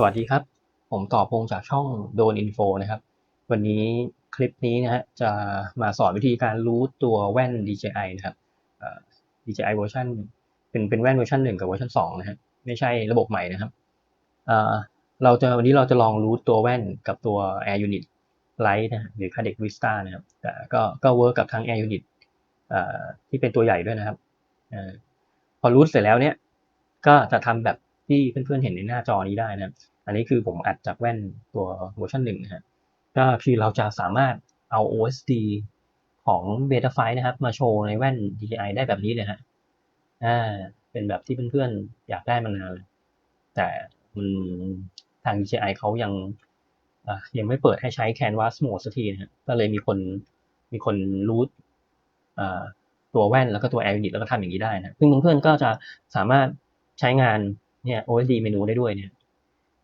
สวัสดีครับ ผมต่อพงษ์จากช่องโดนอินโฟนะครับ วันนี้คลิปนี้นะฮะจะมาสอนวิธีการรูทตัวแว่น DJI นะครับ DJI เวอร์ชันเป็นเป็นแว่นเวอร์ชันหนึ่งกับเวอร์ชันสองนะฮะไม่ใช่ระบบใหม่นะครับเราจะวันนี้เราจะลองรูทตัวแว่นกับตัว Air Unit Lite นะฮะหรือ Cadet Vista นะครับแต่ก็ก็เวิร์กกับทั้ง Air Unit ที่เป็นตัวใหญ่ด้วยนะครับอพอรูทเสร็จแล้วเนี่ยก็จะทำแบบที่เพื่อนๆเห็นในหน้าจอนี้ได้นะครับ อันนี้คือผมอัดจากแว่นตัวเวอร์ชันหนึ่งนะฮะก็คือเราจะสามารถเอา OSD ของ b e t a f i นะครับ มาโชว์ในแว่น DJI ได้แบบนี้เลยฮะอ่าเป็นแบบที่เพื่อนๆอยากได้มานานเลยแต่มันทาง DJI เขายังยังไม่เปิดให้ใช้ Canvas Mode สักทีนะฮะก็เลยมีคนมีคนรูทตัวแว่นแล้วก็ตัว Air Unit แล้วก็ทำอย่างนี้ได้นะซึ่งเพื่อนๆก็จะสามารถใช้งานเนี่ย OSD เมนูได้ด้วยเนี่ย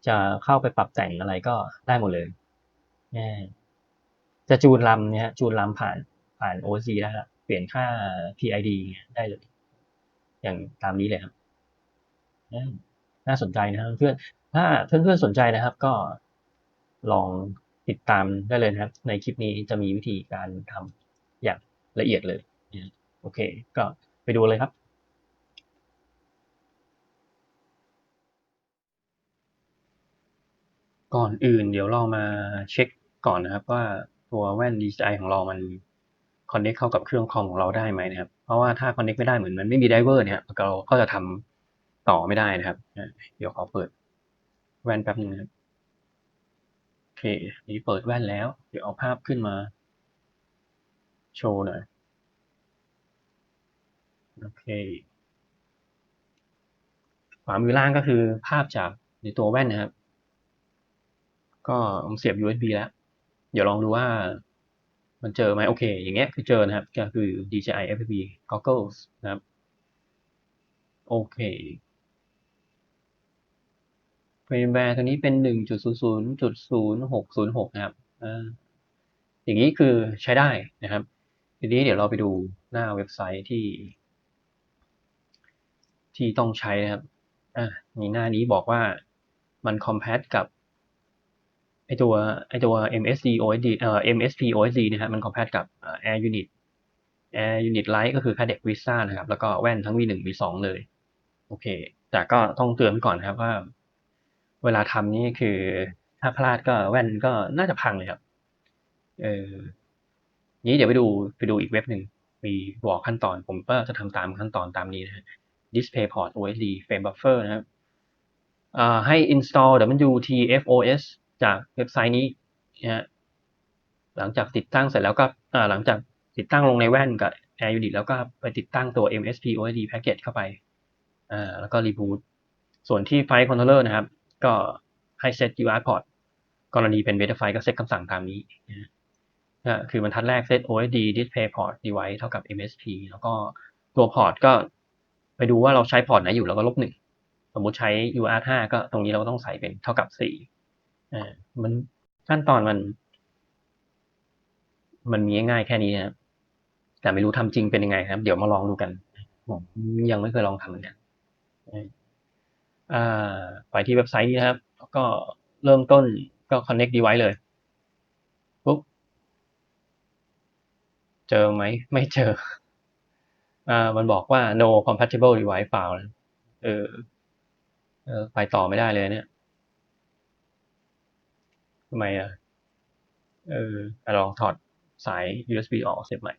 จะเข้าไปปรับแต่งอะไรก็ได้หมดเลยจะจูนลำเนี่ยฮะจูนลำผ่านผ่าน OSD ได้ละเปลี่ยนค่า PID ได้เลย อย่างตามนี้เลยครับ น่าสนใจนะครับเพื่อนถ้าเพื่อนๆสนใจนะครับ ก็ลองติดตามได้เลยนะครับ ในคลิปนี้จะมีวิธีการทำอย่างละเอียดเลยโอเค ก็ไปดูเลยครับ ก่อนอื่นเดี๋ยวเรามาเช็คก่อนนะครับว่าตัวแว่น DJI ของเรามัน connect เข้ากับเครื่องคอมของเราได้ไหมนะครับ เพราะว่าถ้า connect ไม่ได้เหมือนมันไม่มีไดเวอร์เนี่ยเราก็จะทำต่อไม่ได้นะครับ เดี๋ยวขอเปิดแว่นแป๊บนึงครับโอเคนี่เปิดแว่นแล้ว เดี๋ยวเอาภาพขึ้นมา โชว์หน่อย โอเคขวามือล่างก็คือภาพจากในตัวแว่นนะครับ ก็ผมเสียบ USB แล้ว เดี๋ยวลองดูว่ามันเจอไหมโอเค อย่างเงี้ยคือเจอนะครับ ก็คือ DJI FPV goggles นะครับ โอเคเฟรมแวร์ตัวนี้เป็น 1.00.0606 นะครับออย่างนี้คือใช้ได้นะครับ ทีนี้เดี๋ยวเราไปดูหน้าเว็บไซต์ที่ ที่ต้องใช้นะครับ อ่านี่หน้านี้บอกว่ามัน compact กับ ไอตัวไอตัว MSD OSD เอ่อ MSP OSD นะครับมัน compact กับ Air Unit Air Unit Lite ก็คือ Cadet Visa นะครับ แล้วก็แว่นทั้ง V1 V2 เลย โอเค แต่ก็ต้องเตือนก่อนนะครับว่า เวลาทำนี่คือถ้าพลาดก็แว่นก็น่าจะพังเลยครับ เออนี้เดี๋ยวไปดูไปดูอีกเว็บหนึ่งมีบอกขั้นตอน ผมก็จะทำตามขั้นตอนตามนี้นะ DisplayPort OSD Frame Buffer นะครับอ่าให้ install WTFOS จากเว็บไซต์นี้นะฮะหลังจากติดตั้งเสร็จแล้วก็หลังจากติดตั้งลงในแว่นกับ Air Unit แล้วก็ไปติดตั้งตัว MSP OSD package เข้าไปอ่าแล้วก็ reboot ส่วนที่ Flight Controller นะครับ ก็ให้ set UART port กรณีเป็น Betaflight ก็เซตคำสั่งตามนี้นะคือบรรทัดแรก set OSD display port device เท่ากับ MSP แล้วก็ตัวพอร์ตก็ไปดูว่าเราใช้พอร์ตไหนอยู่แล้วก็ลบหนึ่งสมมุติใช้ UART 5ก็ตรงนี้เราก็ต้องใส่เป็นเท่ากับสี่ อ่ามันขั้นตอนมัน มันมีง่ายแค่นี้นะครับแต่ไม่รู้ทำจริงเป็นยังไงครับ เดี๋ยวมาลองดูกันผมยังไม่เคยลองทำเหมือนกันไปที่เว็บไซต์นี้นะครับ ก็เริ่มต้นก็ connect device เลยปุ๊บเจอไหม ไม่เจออมันบอกว่า no compatible device file เออไปต่อไม่ได้เลยเนี่ย ทำไมอะ เออลองถอดสาย USB ออกเสียบใหม่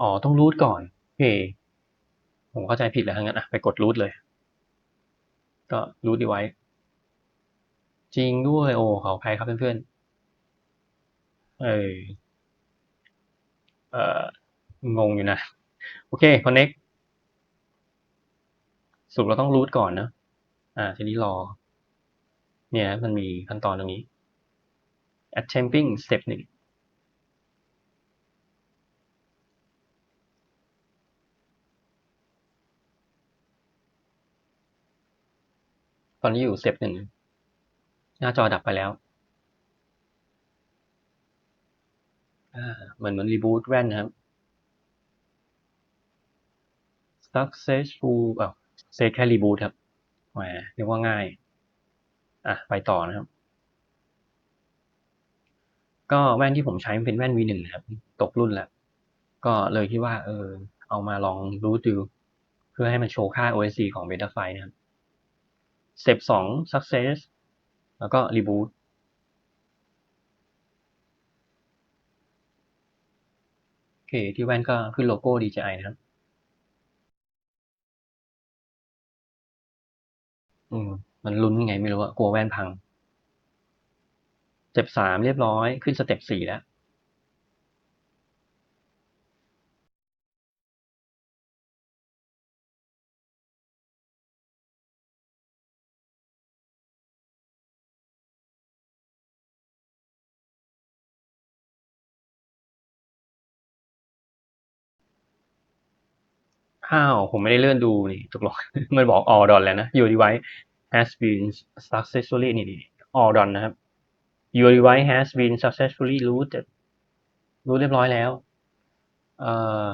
อ๋อ ต้องรูทก่อนโอเคผมเข้าใจผิดแล้วงั้นอะ ไปกดรูทเลย ก็รูทดีไว้ จริงด้วย โอ้ขออภัยครับเพื่อนๆ เออเอ่องงอยู่นะ โอเค connect สรุปเราต้องรูทก่อนนะ อ่า ทีนี้รอ เนี่ยมันมีขั้นตอนตรงนี้ attempting step หนึ่งตอนนี้อยู่ step หนึ่งหน้าจอดับไปแล้วเหมือนเหมือนรีบูตแว่นนะครับ successful อ่าเซตแค่รีบูตครับแหมเรียกว่าง่าย อะไปต่อนะครับ ก็แว่นที่ผมใช้มันเป็นแว่น V1 นะครับ ตกรุ่นแล้ว ก็เลยคิดว่า เออ เอามาลองรูดู เพื่อให้มันโชว์ค่า OSC ของ Betafy นะครับ Step 2 Success แล้วก็ Reboot โอเค ที่แว่นก็ขึ้นโลโก้ DJI นะครับ อืมมันลุ้นยังไงไม่รู้อะกลัวแว่นพัง สเต็ป3เรียบร้อยขึ้นสเต็ปสี่แล้ว อ้าว ผมไม่ได้เลื่อนดูนี่ตกลงมันบอก all done แล้วนะ your device has been successfully นี่นี่ all done นะครับ your device has been successfully rooted root เรียบร้อยแล้ว เอ่อ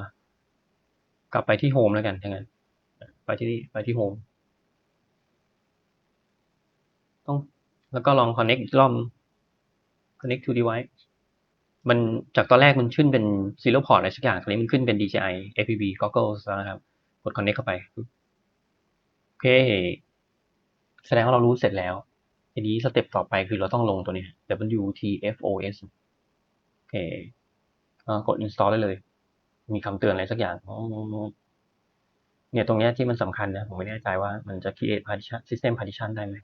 กลับไปที่ home แล้วกันถ้างั้น ไปที่นี่ไปที่ home ต้องแล้วก็ลอง connect อีกรอบ connect to device มันจากตอนแรกมันขึ้นเป็น zero port อะไรสักอย่างตอนนี้มันขึ้นเป็น DJI FPV goggles แล้วนะครับ ด connect เข้าไปโอเค แสดงว่าเรารู้เสร็จแล้วทีนี้สเต็ปต่อไปคือเราต้องลงตัวนี้ WTFOS โอเคก็กด install ได้เลย มีคำเตือนอะไรสักอย่างเนี่ยตรงนี้ที่มันสำคัญนะ ผมไม่แน่ใจว่ามันจะ create partition system partition ได้ไหม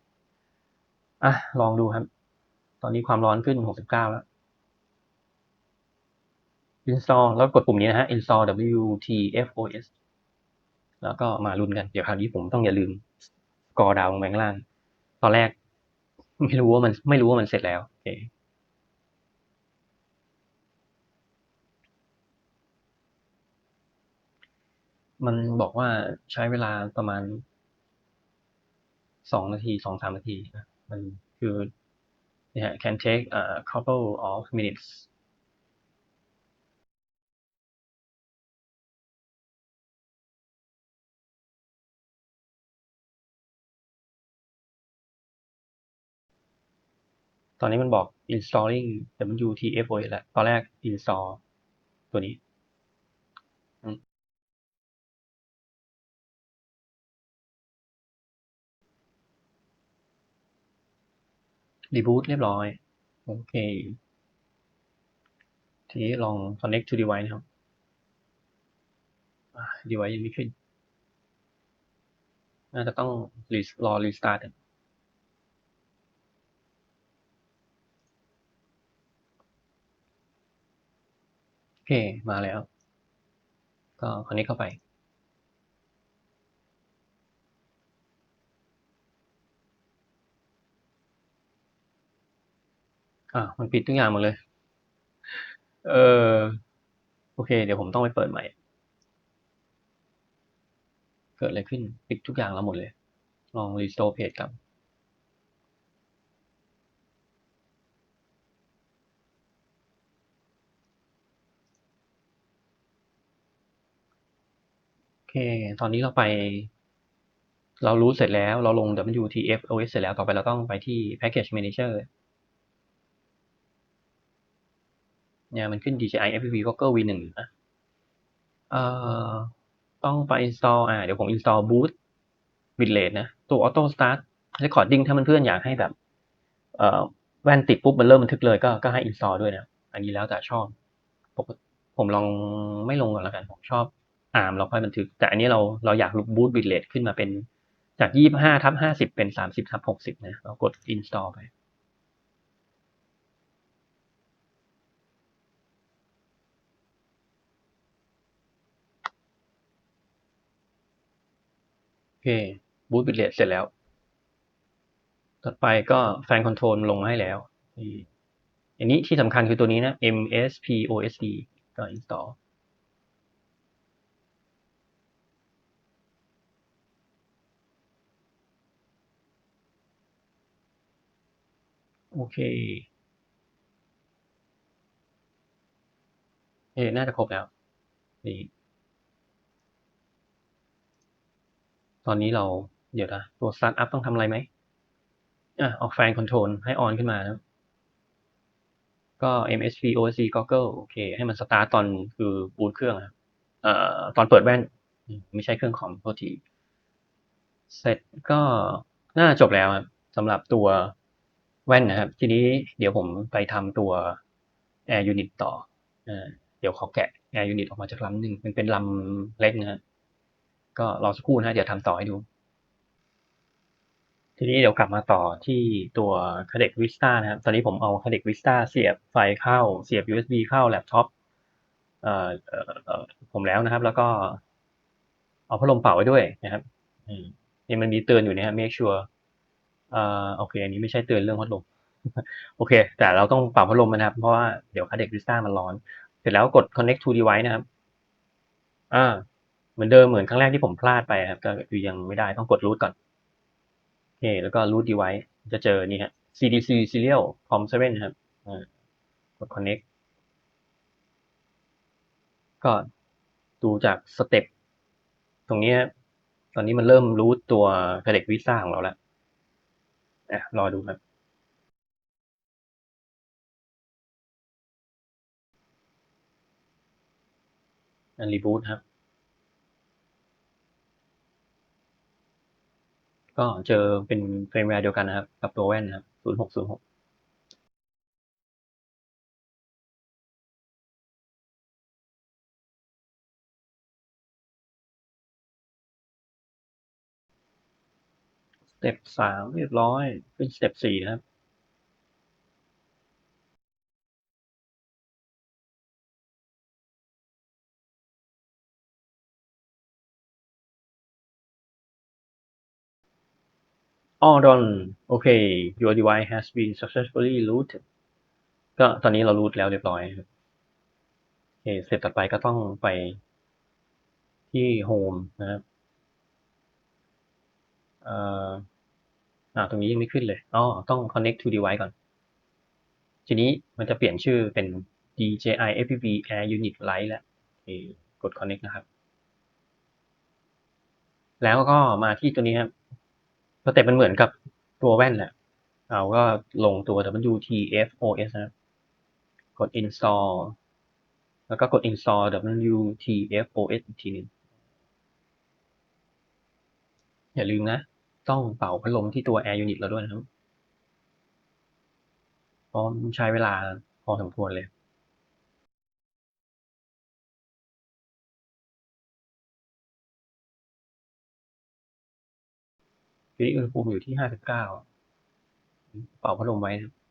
อะ ลองดูครับ ตอนนี้ความร้อนขึ้น 69 แล้ว install แล้วกดปุ่มนี้นะฮะ install WTFOS แล้วก็มาลุ้นกันเดี๋ยวคราวนี้ผมต้องอย่าลืมกอดาวลงไปข้างล่าง ตอนแรก ไม่รู้ว่ามันไม่รู้ว่ามันเสร็จแล้วโอเคมันบอกว่าใช้เวลาประมาณสองนาทีสองสามนาทีนะมันคือเนี่ย can take a couple of minutes ตอนนี้มันบอก installing WTFOS แล้วตอนแรก install ตัวนี้ reboot เรียบร้อย โอเค ทีนี้ลอง connect to device นะครับ device ยังไม่ขึ้น น่าจะต้องรอ restart เค มาแล้ว ก็ connect เข้าไป อ่ามันปิดทุกอย่างหมดเลย เออโอเค เดี๋ยวผมต้องไปเปิดใหม่ เกิดอะไรขึ้น ปิดทุกอย่างแล้วหมดเลย ลอง restore page กับ ค ตอนนี้เราไป เรารู้เสร็จแล้ว เราลง WTFOS เสร็จแล้วต่อไปเราต้องไปที่ package manager เนี่ยมันขึ้น DJI FPV Goggle V1 นะเอ่อต้องไป install อ่าเดี๋ยวผม install Boot Bitrate นะ ตัว Auto Start Recording ถ้าเพื่อนๆอยากให้แบบ เอ่อแว่นติดปุ๊บมันเริ่มบันทึกเลยก็ก็ให้ install ด้วยนะ อันนี้แล้วแต่ชอบปกผมลองไม่ลงก่อนแล้วกัน ผมชอบ ARM เราค่อยบันทึก แต่อันนี้เราเราอยาก Boot Bitrate ขึ้นมาเป็นจาก 25ทับ50 เป็น 30ทับ60 นะ เรากด install ไป โอเคบูตบิตเรทเสร็จแล้ว ต่อไปก็แฟนคอนโทรลลงให้แล้วอันนี้ที่สำคัญคือตัวนี้นะ MSPOSD ก็ install โอเคเอ๊น่าจะครบแล้ว นี่ ตอนนี้เรา เดี๋ยวนะ ตัว start up ต้องทำอะไรไหมอะ ออกแฟนคอนโทรลให้ออนขึ้นมานะก็ MSP OSC Goggle โอเค ให้มันสตาร์ตตอนคือบูตเครื่องครับเอ่อตอนเปิดแว่น ไม่ใช่เครื่องคอมโทษที เสร็จก็น่าจบแล้วครับสำหรับตัว แว่นนะครับ ทีนี้เดี๋ยวผมไปทำตัว Air Unit ต่อเดี๋ยวขอแกะ Air Unit ออกมาจากลำหนึ่งมันเป็นลำเล็กนะก็รอสักครู่นะเดี๋ยวทำต่อให้ดู ทีนี้เดี๋ยวกลับมาต่อที่ตัว Cadec Vista นะครับ ตอนนี้ผมเอา Cadec Vista เสียบไฟเข้า เสียบ USB เข้าแล็ปท็อปผมแล้วนะครับ แล้วก็เอาพัดลมเป่าไว้ด้วยนะครับนี่มันมีเตือนอยู่นะครับ make sure เอ่อโอเค อันนี้ไม่ใช่เตือนเรื่องพัดลมโอเค แต่เราต้องเป่าพัดลมนะครับ เพราะว่าเดี๋ยว Cadec Vista มันร้อน เสร็จแล้วกด connect to device นะครับ อ่า เหมือนเดิมเหมือนครั้งแรกที่ผมพลาดไปครับ ก็ยังไม่ได้ต้องกด root ก่อนโอเคแล้วก็ root device จะเจอนี่ฮะ cdc serial com 7นะครับอ่ากด connect ก็ดูจากสเต็ปตรงนี้ ตอนนี้มันเริ่มรู้ตัว Cadec Vista ของเราแล้ว อะรอดูครับอันรีบูตครับ ก็เจอเป็นเฟรมแวร์เดียวกันนะครับ กับตัวแว่นนะครับ 0606 เต็ปสามเรียบร้อยขึ้นสเต็ปสี่นะครับ all done โอเค your device has been successfully rooted ก็ตอนนี้เรา root แล้วเรียบร้อยครับโอเคสเต็ปต่อไปก็ต้องไปที่ home นะครับเอ่าตรงนี้ยังไม่ขึ้นเลยอ๋อต้อง connect to device ก่อน ทีนี้มันจะเปลี่ยนชื่อเป็น DJI FPV Air Unit Lite แล้วกด connect นะครับ แล้วก็มาที่ตัวนี้ครับสเต็ปมันเหมือนกับตัวแว่นแหละเราก็ลงตัว WTF-OS นะครับ กด install แล้วก็กด install WTF-OS อีกทีนึงอย่าลืมนะ ต้องเป่าพัดลมที่ตัว Air Unit เราด้วยนะครับเพราะมันใช้เวลาพอสมควรเลยทีนี้อุณหภูมิอยู่ที่ห้าสิบเป่าพัดลมไว้นะ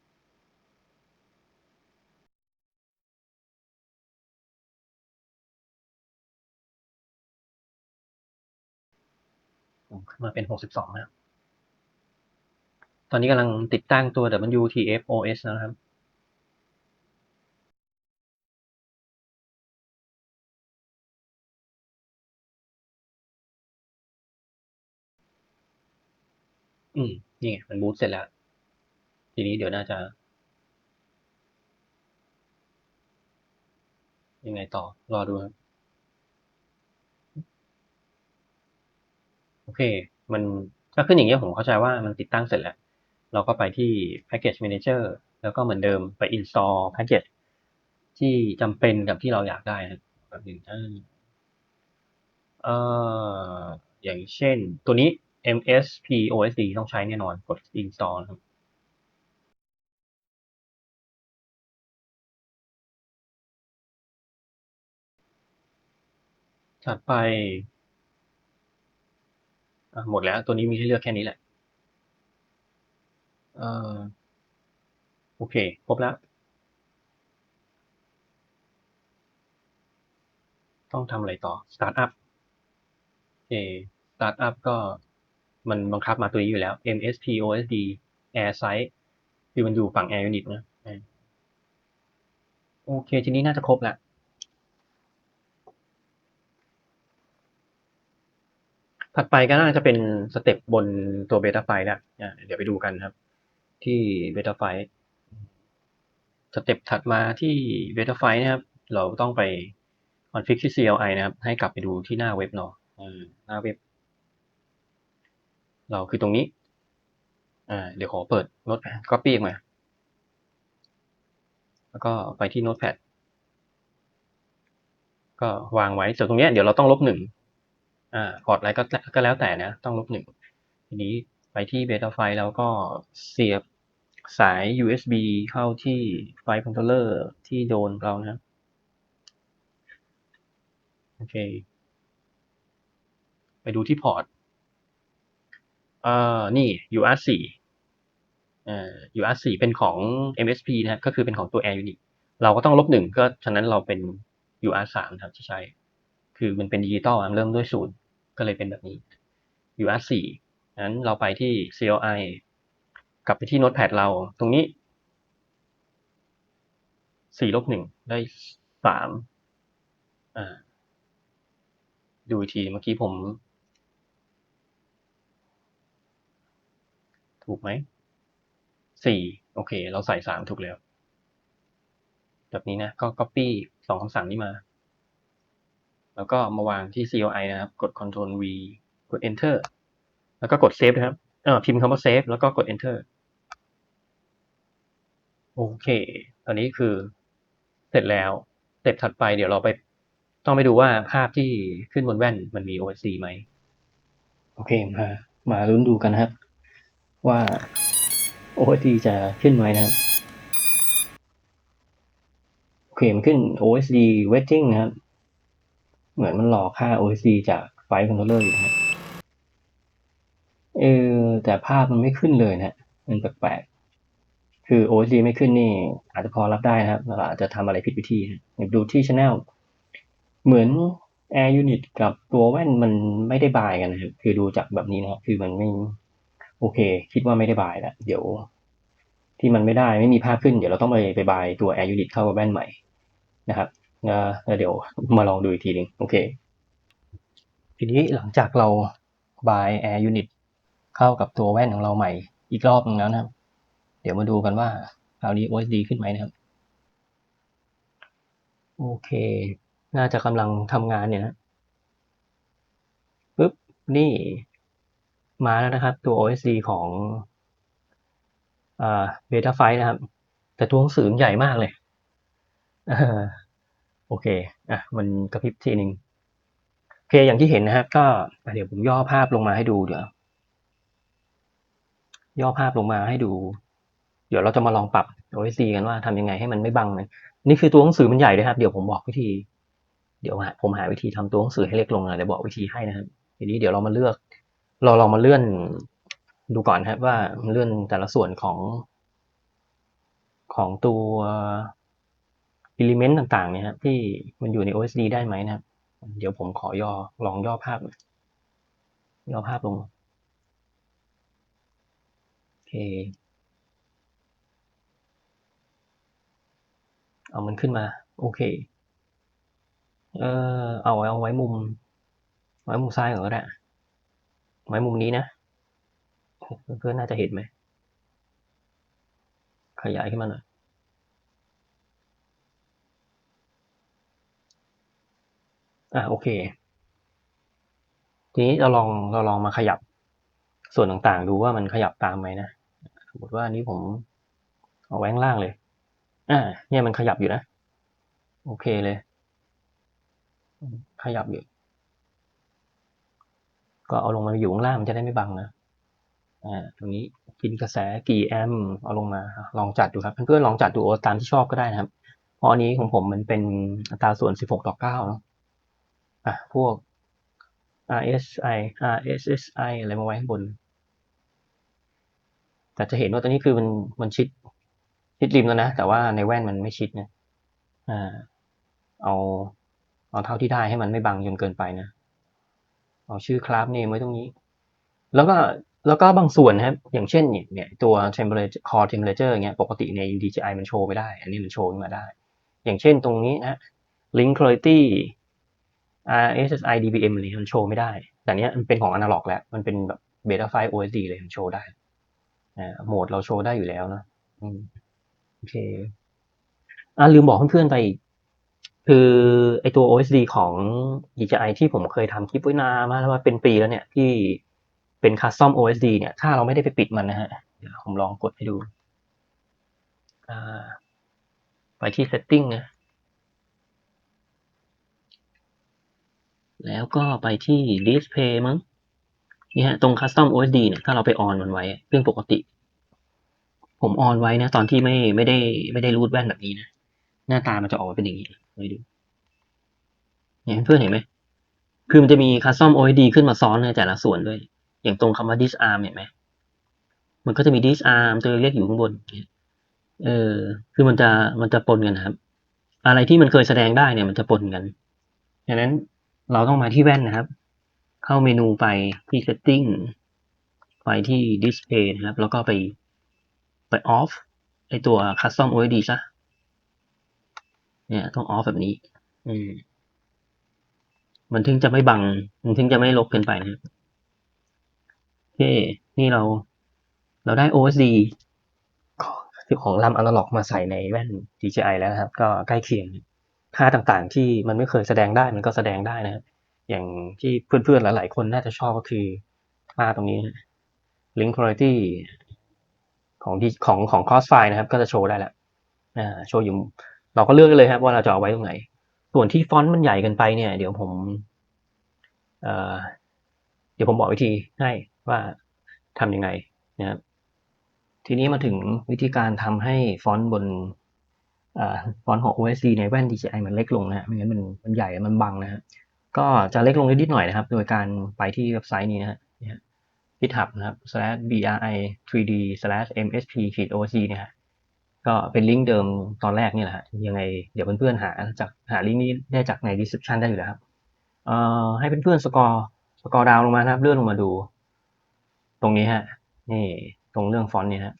ผมขึ้นมาเป็น 62นะครับตอนนี้กำลังติดตั้งตัว WTF OS นะครับอืม นี่ไงมันบูตเสร็จแล้ว ทีนี้เดี๋ยวน่าจะ ยังไงต่อ รอดูครับ โอเค มันถ้าขึ้นอย่างเงี้ยผมเข้าใจว่ามันติดตั้งเสร็จแล้ว เราก็ไปที่ Package Manager แล้วก็เหมือนเดิมไป install package ที่จำเป็นกับที่เราอยากได้นะแบบหนึ่งอ่าเอ่ออย่างเช่นตัวนี้ MSP OSD ต้องใช้แน่นอนกด install นะครับถัดไป หมดแล้วตัวนี้มีให้เลือกแค่นี้แหละเออโอเคครบแล้ว ต้องทำอะไรต่อ start up โอเค start up ก็มันบังคับมาตัวนี้อยู่แล้ว MSP OSD Air Site คือมันอยู่ฝั่ง Air Unit นะโอเค ทีนี้น่าจะครบแล้ว ถัดไปก็น่าจะเป็นสเต็ปบนตัวเบต้าไฟล์แล้วอะเดี๋ยวไปดูกันครับ ที่เบต้าไฟล์สเต็ปถัดมาที่เบต้าไฟล์นะครับ เราต้องไปคอนฟิกที่ CLI นะครับ ให้กลับไปดูที่หน้าเว็บเนาะหน้าเว็บ เราคือตรงนี้ อ่า เดี๋ยวขอเปิดโน้ตแพด copy ออกมา แล้วก็ไปที่โน้ตแพดก็วางไว้ส่วนตรงนี้เดี๋ยวเราต้องลบหนึ่ง อ่าพอร์ตอะไรก็ก็แล้วแต่นะ ต้องลบหนึ่งทีนี้ไปที่เบต้าไฟแล้วก็เสียบสาย USB เข้าที่ไฟคอนโทรลเลอร์ที่โดนเรานะ โอเค ไปดูที่พอร์ตเอ่อนี่ UR4 เอ่อ UR4 เป็นของ MSP นะครับ ก็คือเป็นของตัว Air Unit เราก็ต้องลบหนึ่งก็ ฉะนั้นเราเป็น UR3 ครับที่ใช้ คือมันเป็นดิจิตอลเริ่มด้วยศูนย์ ก็เลยเป็นแบบนี้ UR4 นั้นเราไปที่ CLI กลับไปที่โน้ตแพดเราตรงนี้สี่ลบหนึ่งได้สามดูอีกทีเมื่อกี้ผม ถูกไหมสี่โอเค เราใส่สามถูกแล้ว แบบนี้นะ ก็ copy สองคำสั่งนี้มา แล้วก็มาวางที่ CLI นะครับ กด Ctrl V กด Enter แล้วก็กด Save นะครับเออพิมพ์คำว่า Save แล้วก็กด Enter โอเค ตอนนี้คือเสร็จแล้วสเต็ปถัดไปเดี๋ยวเราไป ต้องไปดูว่าภาพที่ขึ้นบนแว่นมันมี OSC ไหม โอเค มา มาลุ้นดูกันนะครับ ว่า OSD จะขึ้นไหมนะครับโอเคมันขึ้น OSD waiting นะครับ เหมือนมันรอค่า OSD จากไฟคอนโทรลเลอร์อยู่นะเออแต่ภาพมันไม่ขึ้นเลยนะฮะมันแปลกๆ คือ OSD ไม่ขึ้นนี่ อาจจะพอรับได้นะครับเราอาจจะทำอะไรผิดวิธีนะอย่างดูที่ channel เหมือน Air Unit กับตัวแว่นมันไม่ได้บายกันนะครับ คือดูจากแบบนี้นะครับ คือมันไม่โอเค คิดว่าไม่ได้บายแล้วเดี๋ยวที่มันไม่ได้ไม่มีภาพขึ้น เดี๋ยวเราต้องไปไปบายตัว Air Unit เข้ากับแว่นใหม่นะครับ แล้วเดี๋ยวมาลองดูอีกทีหนึ่งโอเค ทีนี้หลังจากเราบาย Air Unit เข้ากับตัวแว่นของเราใหม่อีกรอบนึงแล้วนะครับ เดี๋ยวมาดูกันว่าคราวนี้ OSD ขึ้นไหมนะครับ โอเค น่าจะกำลังทำงานเนี่ยนะปึ๊บ นี่ มาแล้วนะครับ ตัว OSD ของเบต้าไฟนะครับ แต่ตัวหนังสือใหญ่มากเลย โอเค อะ มันกระพริบทีหนึ่งโอเค อย่างที่เห็นนะครับ ก็เดี๋ยวผมย่อภาพลงมาให้ดูเดี๋ยว ย่อภาพลงมาให้ดู เดี๋ยวเราจะมาลองปรับ OSD กันว่าทำยังไงให้มันไม่บังนะนี่คือตัวหนังสือมันใหญ่ด้วยครับ เดี๋ยวผมบอกวิธี เดี๋ยวผมหาวิธีทำตัวหนังสือให้เล็กลงนะเดี๋ยวบอกวิธีให้นะครับ ทีนี้เดี๋ยวเรามาเลือก เราลองมาเลื่อนดูก่อนครับว่าเลื่อนแต่ละส่วนของของตัว element ต่างๆเนี่ยครับที่มันอยู่ใน OSD ได้ไหมนะครับ เดี๋ยวผมขอย่อลองย่อภาพย่อภาพลงโอเคเอามันขึ้นมา โอเค เออเอาเอาไว้มุม ไว้มุมซ้ายก่อนก็ได้ไว้มุมนี้นะ เพื่อนๆน่าจะเห็นไหม ขยายขึ้นมาหน่อย อะโอเค ทีนี้เราลองเราลองมาขยับส่วนต่างๆ ดูว่ามันขยับตามไหมนะ สมมติว่าอันนี้ผมเอาไว้งล่างเลย อ่า เนี่ยมันขยับอยู่นะ โอเคเลย ขยับอยู่ ก็เอาลงมาอยู่ข้างล่างมันจะได้ไม่บังนะ อ่า ตรงนี้กินกระแสกี่แอมป์เอาลงมา ลองจัดดูครับ เพื่อนๆลองจัดดูตามที่ชอบก็ได้นะครับ เพราะอันนี้ของผมมันเป็นอัตราส่วน 16 ต่อ9เนาะ อะพวก RSI RSSI อะไรมาไว้ข้างบน แต่จะเห็นว่าตัวนี้คือมันมันชิดชิดริมแล้วนะ แต่ว่าในแว่นมันไม่ชิดนะอ่าเอาเอาเท่าที่ได้ให้มันไม่บังจนเกินไปนะเอาชื่อคลาสเนมไว้ตรงนี้ แล้วก็แล้วก็บางส่วนนะครับ อย่างเช่นเนี่ยตัว temperature core temperature เงี้ย ปกติใน DJI มันโชว์ไม่ได้ อันนี้มันโชว์ขึ้นมาได้ อย่างเช่นตรงนี้นะ link quality RSSI DBM อะไรมันโชว์ไม่ได้ แต่เนี้ยมันเป็นของ analog แล้ว มันเป็นแบบ beta file OSD เลยมันโชว์ได้อ่าโหมดเราโชว์ได้อยู่แล้วนะโอเคอ่าลืมบอกเพื่อนๆไป คือไอตัว OSD ของ DJI ที่ผมเคยทำคลิปไว้นานมาแล้วว่าเป็นปีแล้วเนี่ย ที่เป็น custom OSD เนี่ย ถ้าเราไม่ได้ไปปิดมันนะฮะเดี๋ยวผมลองกดให้ดูอ่าไปที่ setting นะ แล้วก็ไปที่ display มั้งนี่ฮะตรง custom OSD เนี่ยถ้าเราไปออนมันไว้เรื่องปกติ ผมออนไว้นะ ตอนที่ไม่ไม่ได้ไม่ได้รูดแว่นแบบนี้นะ หน้าตามันจะออกมาเป็นอย่างนี้เลยดูเนี่ยเพื่อนเห็นไหมคือมันจะมี custom OSD ขึ้นมาซ้อนในแต่ละส่วนด้วย อย่างตรงคำว่า disarm เห็นไหมมันก็จะมี disarm ตัวเล็กอยู่ข้างบนเออคือมันจะมันจะปนกันครับ อะไรที่มันเคยแสดงได้เนี่ยมันจะปนกันดังนั้น เราต้องมาที่แว่นนะครับ เข้าเมนูไปที่ setting ไปที่ display นะครับ แล้วก็ไปไป off ไอตัว custom OSD ซะ เนี่ย ต้อง off แบบนี้ อืม มันถึงจะไม่บัง มันถึงจะไม่ลบเกินไปนะครับโอเค นี่เรา เราได้ OSD ของของลำอนาล็อกมาใส่ในแว่น DJI แล้วนะครับ ก็ใกล้เคียง ค่าต่างๆ ที่มันไม่เคยแสดงได้มันก็แสดงได้นะครับอย่างที่เพื่อนๆหลายๆคนน่าจะชอบก็คือค่าตรงนี้ link quality ของที่ของของ crossfire นะครับ ก็จะโชว์ได้แล้วอ่าโชว์อยู่เราก็เลือกเลยครับ ว่าเราจะเอาไว้ตรงไหน ส่วนที่ฟอนต์มันใหญ่เกินไปเนี่ย เดี๋ยวผมเอ่อเดี๋ยวผมบอกวิธีให้ว่าทำยังไงนะครับทีนี้มาถึงวิธีการทำให้ฟอนต์บน ฟอนต์ของ OSD ในแว่น DJI มันเล็กลงนะฮะไม่งั้นมันมันใหญ่มันบังนะฮะก็จะเล็กลงนิดหน่อยนะครับ โดยการไปที่เว็บไซต์นี้นะฮะ github นะครับ slash bri 3d slash msp osd เนี่ยฮะก็เป็นลิงก์เดิมตอนแรกนี่แหละฮะยังไงเดี๋ยวเพื่อนๆหาจากหาลิงก์นี้ได้จากใน description ได้อยู่แล้วครับเอ่อให้เพื่อนๆสกอร์สกอร์ดาวลงมาครับ เลื่อนลงมาดู ตรงนี้ฮะนี่ตรงเรื่องฟอนต์เนี่ยฮะ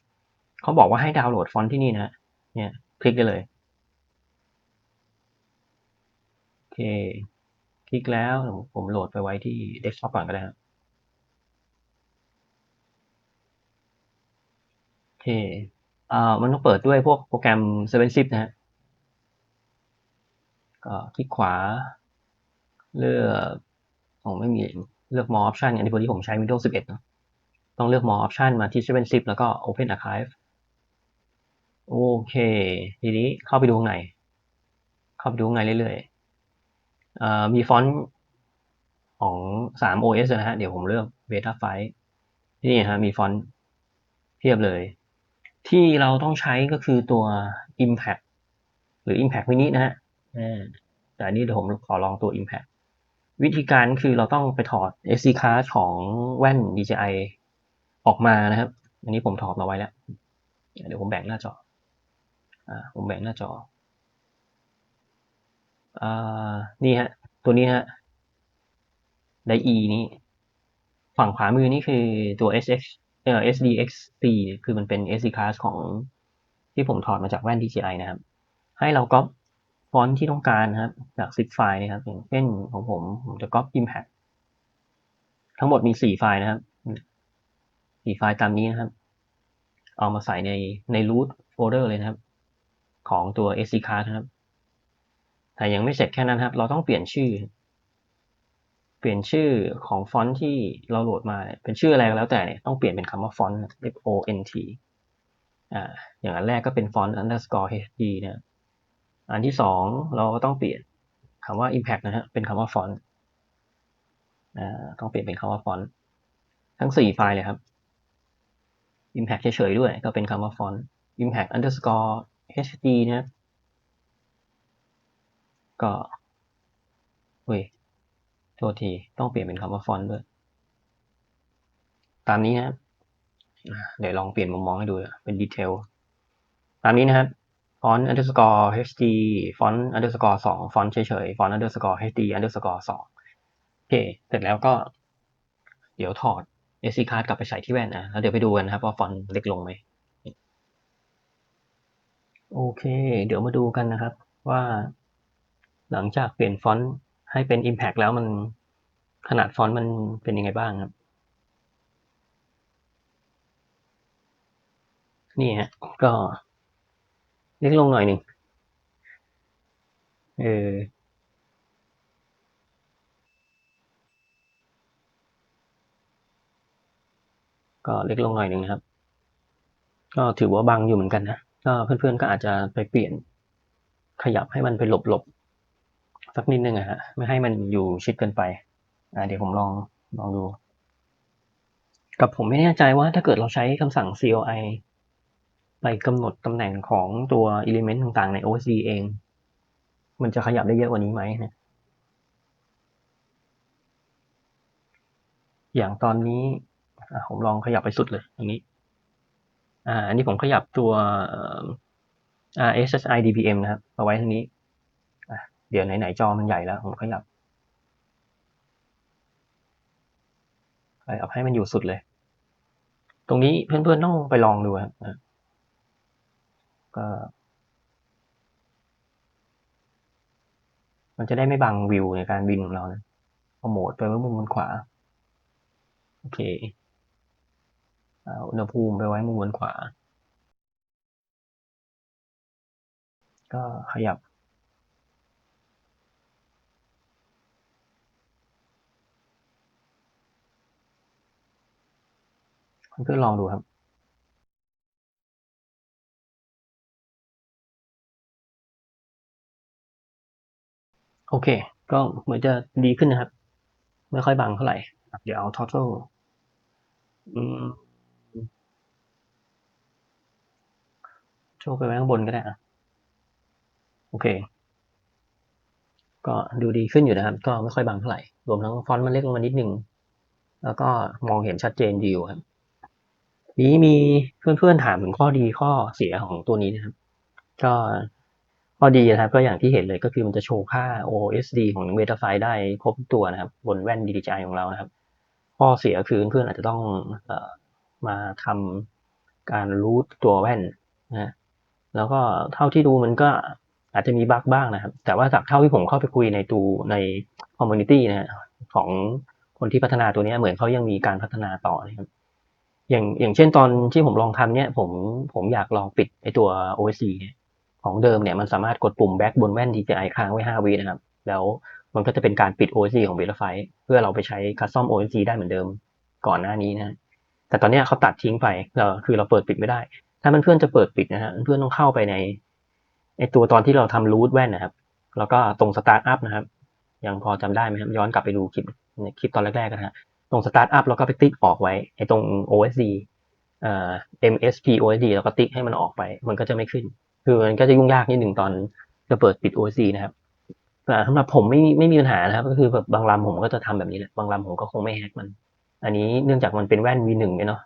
เขาบอกว่าให้ดาวน์โหลดฟอนต์ที่นี่นะเนี่ย ลิกได้เลย โอเค คลิกแล้ว ผมโหลดไปไว้ที่เดสก์ท็อปก่อนก็ได้ครับโอเคอ่ามันต้องเปิดด้วยพวกโปรแกรม 7 zip นะฮะก็คลิกขวา เลือกผมไม่มีเลือก more option อันนี้พอดีผมใช้ Windows 11เนอะต้องเลือก more option มาที่ 7 zip แล้วก็ open archive โอเค ทีนี้เข้าไปดูข้างในเข้าไปดูข้างในเรื่อยๆมีฟอนต์ของ3 OS นะฮะ เดี๋ยวผมเลือก Beta 5นี่ฮะ มีฟอนต์เทียบเลย ที่เราต้องใช้ก็คือตัว Impact หรือ Impact Mini นะฮะแต่อันนี้เดี๋ยวผมขอลองตัว Impact วิธีการคือเราต้องไปถอด SD card ของแว่น DJI ออกมานะครับ อันนี้ผมถอดมาไว้แล้ว เดี๋ยวผมแบ่งหน้าจออ่า ผมแบ่งหน้าจออ่านี่ฮะ ตัวนี้ฮะ ได E นี้ ฝั่งขวามือนี่คือตัว SX เอ่อ SDXC คือมันเป็น SD card ของที่ผมถอดมาจากแว่น DJI นะครับ ให้เราก๊อปฟอนต์ที่ต้องการนะครับ จาก zip ไฟล์นะครับ อย่างเช่นของผม ผมจะก๊อป impact ทั้งหมดมีสี่ไฟล์นะครับสี่ไฟล์ตามนี้นะครับ เอามาใส่ในใน root folder เลยนะครับ ของตัว SD card นะครับ แต่ยังไม่เสร็จแค่นั้นครับ เราต้องเปลี่ยนชื่อ เปลี่ยนชื่อของฟอนต์ที่เราโหลดมา เป็นชื่ออะไรก็แล้วแต่เนี่ยต้องเปลี่ยนเป็นคำว่าฟอนต์ F O N T อ่า อย่างอันแรกก็เป็นฟอนต์ underscore HD เนี่ยอันที่สองเราก็ต้องเปลี่ยนคำว่า impact นะฮะ เป็นคำว่าฟอนต์อ่า ต้องเปลี่ยนเป็นคำว่าฟอนต์ ทั้งสี่ไฟล์เลยครับ impact เฉยๆด้วย ก็เป็นคำว่าฟอนต์ impact underscore hd นะก็เฮ้ยโทษที ต้องเปลี่ยนเป็นคำว่าฟอนต์ด้วย ตามนี้นะเดี๋ยวลองเปลี่ยนมุมมองให้ดูเป็นดีเทล ตามนี้นะครับฟอนต์ underscore hd ฟอนต์ underscore สองฟอนต์เฉยๆ ฟอนต์ underscore hd underscore สองโอเค เสร็จแล้วก็ เดี๋ยวถอด SD card กลับไปใส่ที่แว่นนะ แล้วเดี๋ยวไปดูกันนะครับว่าฟอนต์เล็กลงไหม โอเค เดี๋ยวมาดูกันนะครับว่า หลังจากเปลี่ยนฟอนต์ให้เป็น Impact แล้วมันขนาดฟอนต์มันเป็นยังไงบ้างครับ นี่ฮะก็เล็กลงหน่อยหนึ่งเออก็เล็กลงหน่อยหนึ่งครับ ก็ถือว่าบังอยู่เหมือนกันนะ ก็เพื่อนๆก็อาจจะไปเปลี่ยนขยับให้มันไปหลบๆสักนิดนึงอะฮะไม่ให้มันอยู่ชิดเกินไปอ่าเดี๋ยวผมลองลองดู กับผมไม่แน่ใจว่าถ้าเกิดเราใช้คำสั่ง CLI ไปกำหนดตำแหน่งของตัว element ต่างๆ ใน OSD เอง มันจะขยับได้เยอะกว่านี้ไหมนะอย่างตอนนี้ผมลองขยับไปสุดเลยอย่างนี้ อ่าอันนี้ผมขยับตัว RSSI DPM นะครับเอาไว้ทางนี้ เดี๋ยวไหนๆจอมันใหญ่แล้ว ผมขยับขยับให้มันอยู่สุดเลย ตรงนี้เพื่อนๆต้องไปลองดูครับก็ มันจะได้ไม่บังวิวในการบินของเรานะโหมดไปไว้มุมบนขวา โอเค อุณหภูมิไปไว้มุมบนขวา ก็ขยับเพื่อลองดูครับโอเค ก็เหมือนจะดีขึ้นนะครับ ไม่ค่อยบังเท่าไหร่ เดี๋ยวเอา total อืม โชว์ไปไว้ข้างบนก็ได้อะโอเค ก็ดูดีขึ้นอยู่นะครับ ก็ไม่ค่อยบังเท่าไหร่ รวมทั้งฟอนต์มันเล็กลงมานิดนึงแล้วก็มองเห็นชัดเจนดีอยู่ครับ นี้มีเพื่อนๆถามถึงข้อดีข้อเสียของตัวนี้นะครับ ก็ข้อดีนะครับ ก็อย่างที่เห็นเลยก็คือมันจะโชว์ค่า OSD ของ Betafy ได้ครบตัวนะครับ บนแว่น DJI ของเรานะครับ ข้อเสียคือเพื่อนๆอาจจะต้องอมาทำการรูทตัวแว่นนะ แล้วก็เท่าที่ดูมันก็อาจจะมีบั๊กบ้างนะครับ แต่ว่าจากเท่าที่ผมเข้าไปคุยในตูในคอมมูนิตี้นะฮะของคนที่พัฒนาตัวนี้เหมือนเขายังมีการพัฒนาต่อนะครับ อย่างอย่างเช่นตอนที่ผมลองทำเนี่ย ผมผมอยากลองปิดไอตัว OSC เนี่ยของเดิมเนี่ยมันสามารถกดปุ่ม back บนแว่น DJI ค้างไว้ 5 วินะครับ แล้วมันก็จะเป็นการปิด OSC ของ Betafy เพื่อเราไปใช้ custom OSC ได้เหมือนเดิมก่อนหน้านี้นะ แต่ตอนนี้เขาตัดทิ้งไปเราคือเราเปิดปิดไม่ได้ ถ้าเพื่อนๆจะเปิดปิดนะฮะเพื่อนๆต้องเข้าไปในไอตัวตอนที่เราทำรูทแว่นนะครับ แล้วก็ตรง start up นะครับ ยังพอจำได้ไหมครับ ย้อนกลับไปดูคลิปคลิปตอนแรกๆกันฮะ ตรง start up แล้วก็ไปติ๊กออกไว้ไอตรง OSD เอ่อ MSP OSD แล้วก็ติ๊กให้มันออกไป มันก็จะไม่ขึ้น คือมันก็จะยุ่งยากนิดหนึ่งตอนจะเปิดปิด OSD นะครับแต่สำหรับผมไม่ไม่มีปัญหานะครับ ก็คือแบบบางลำผมก็จะทำแบบนี้แหละ บางลำผมก็คงไม่แฮกมัน อันนี้เนื่องจากมันเป็นแว่น V1 เนี่เนาะ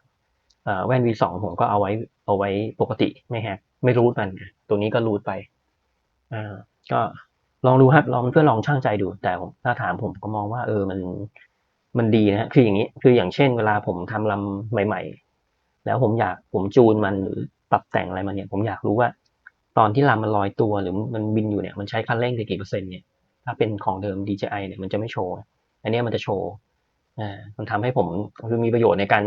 แว่น V2 ผมก็เอาไว้เอาไว้ปกติไม่แฮกไม่รูทมัน ตัวนี้ก็รูทไปอ่าก็ลองดูครับลองเพื่อลองช่างใจดู แต่ผมถ้าถามผมก็มองว่า เออมันมันดีนะ คืออย่างนี้ คืออย่างเช่นเวลาผมทำลำใหม่ ๆ แล้วผมอยากผมจูนมันหรือปรับแต่งอะไรมันเนี่ย ผมอยากรู้ว่า ตอนที่ลำมันลอยตัวหรือมันบินอยู่เนี่ยมันใช้คันเร่งกี่เปอร์เซ็นต์เนี่ยถ้าเป็นของเดิม DJI เนี่ยมันจะไม่โชว์ อันนี้มันจะโชว์อ่ามันทำให้ผมคือมีประโยชน์ในการ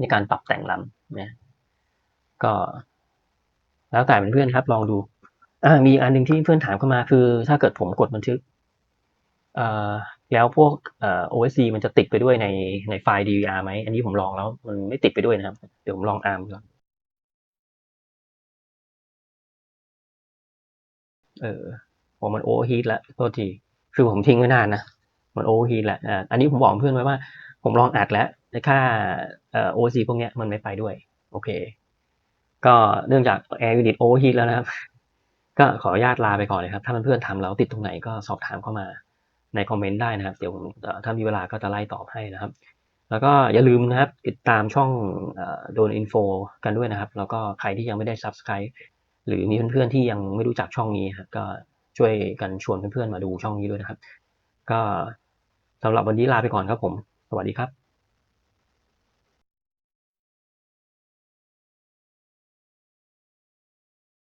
ในการปรับแต่งลำนะก็ แล้วแต่เพื่อนครับ ลองดูอมีอีกอันหนึ่งที่เพื่อนถามเข้ามาคือ ถ้าเกิดผมกดบันทึกเอ่อแล้วพวกเอ่อ OSC มันจะติดไปด้วยในในไฟล์ DVR ไหม อันนี้ผมลองแล้วมันไม่ติดไปด้วยนะครับ เดี๋ยวผมลอง ARM ก่อนเออผมมันโอเวอร์ฮีทแล้วโทษที คือผมทิ้งไว้นานนะ มันโอเวอร์ฮีทแล้วอันนี้ผมบอกเพื่อนไว้ว่า ผมลองอัดแล้วในค่าเอ่อ OSC พวกนี้มันไม่ไปด้วย โอเค ก็เนื่องจาก Air Unit Overheat แล้วนะครับ ก็ขออนุญาตลาไปก่อนเลยครับ ถ้าเพื่อนๆทำแล้วติดตรงไหนก็สอบถามเข้ามาในคอมเมนต์ได้นะครับ เดี๋ยวผมถ้ามีเวลาก็จะไล่ตอบให้นะครับ แล้วก็อย่าลืมนะครับ ติดตามช่องโดนอินโฟกันด้วยนะครับ แล้วก็ใครที่ยังไม่ได้ Subscribe หรือมีเพื่อนๆที่ยังไม่รู้จักช่องนี้ครับก็ช่วยกันชวนเพื่อนๆมาดูช่องนี้ด้วยนะครับ ก็สำหรับวันนี้ลาไปก่อนครับผม วัสดีครับ